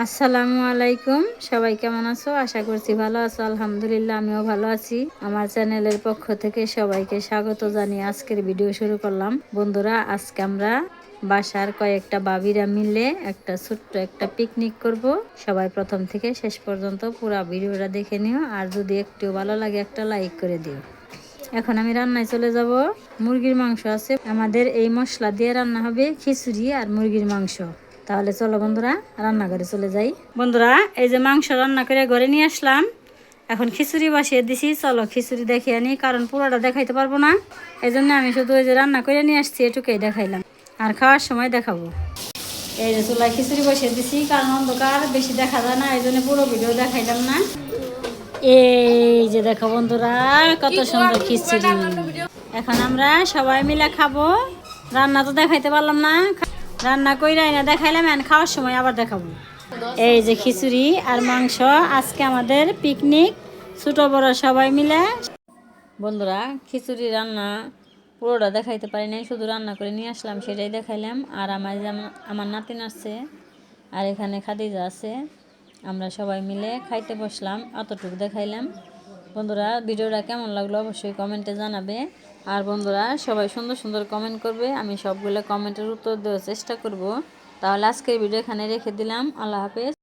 আসসালামু আলাইকুম। সবাই কেমন আছো? আশা করছি ভালো আছো। আলহামদুলিল্লাহ, আমিও ভালো আছি। আমার চ্যানেলের পক্ষ থেকে সবাইকে স্বাগত জানিয়ে আজকের ভিডিও শুরু করলাম। বন্ধুরা, আজকে আমরা বাসার কয়েকটা বাবিরা মিলে একটা ছোট্ট একটা পিকনিক করব। সবাই প্রথম থেকে শেষ পর্যন্ত পুরো ভিডিওটা দেখে নিও। আর যদি একটু ভালো লাগে, একটা লাইক করে দিও। এখন আমি রান্নায় চলে যাব। মুরগির মাংস আছে। আমাদের এই মশলা দিয়ে রান্না হবে খিচুড়ি আর মুরগির মাংস। তাহলে চলো বন্ধুরা, রান্নাঘরে চলে যাই। বন্ধুরা, এই যে মাংস রান্না করে ঘরে নিয়ে আসলাম। এখন খিচুড়ি বসিয়ে দিছি, চলো খিচুড়ি দেখিয়ে আনি, কারণ পুরোটা দেখাইতে পারব না। এই জন্য আমি শুধু ওই যে রান্না করে নিয়ে আসছি, এটুকুই দেখাইলাম। আর খাওয়ার সময় দেখাবো। এই যে চুলায় খিচুড়ি বসিয়ে দিছি, কারণ অন্ধকার, বেশি দেখা যায় না, এই জন্য পুরো ভিডিও দেখাইলাম না। এই যে দেখো বন্ধুরা, কত সুন্দর খিচুড়ি। এখন আমরা সবাই মিলে খাব। রান্না তো দেখাইতে পারলাম না রান্না কইরাই না দেখাইলাম এখন খাওয়ার সময় আবার দেখাবো। এই যে খিচুড়ি আর মাংস, আজকে আমাদের পিকনিক, ছোট বড় সবাই মিলে। বন্ধুরা, খিচুড়ি রান্না পুরোটা দেখাইতে পারি নাই, শুধু রান্না করে নিয়ে আসলাম, সেটাই দেখাইলাম। আর আমার আমার নাতিন আসছে, আর এখানে খাদিজা আছে, আমরা সবাই মিলে খাইতে বসলাম, অতটুকু দেখাইলাম। বন্ধুরা, ভিডিওটা কেমন লাগল অবশ্যই কমেন্টে জানাবে। আর বন্ধুরা, সবাই সুন্দর সুন্দর কমেন্ট করবে, আমি সবগুলো কমেন্টের উত্তর দেওয়ার চেষ্টা করব। তাহলে আজকের ভিডিও এখানে রেখে দিলাম। আল্লাহ হাফেজ।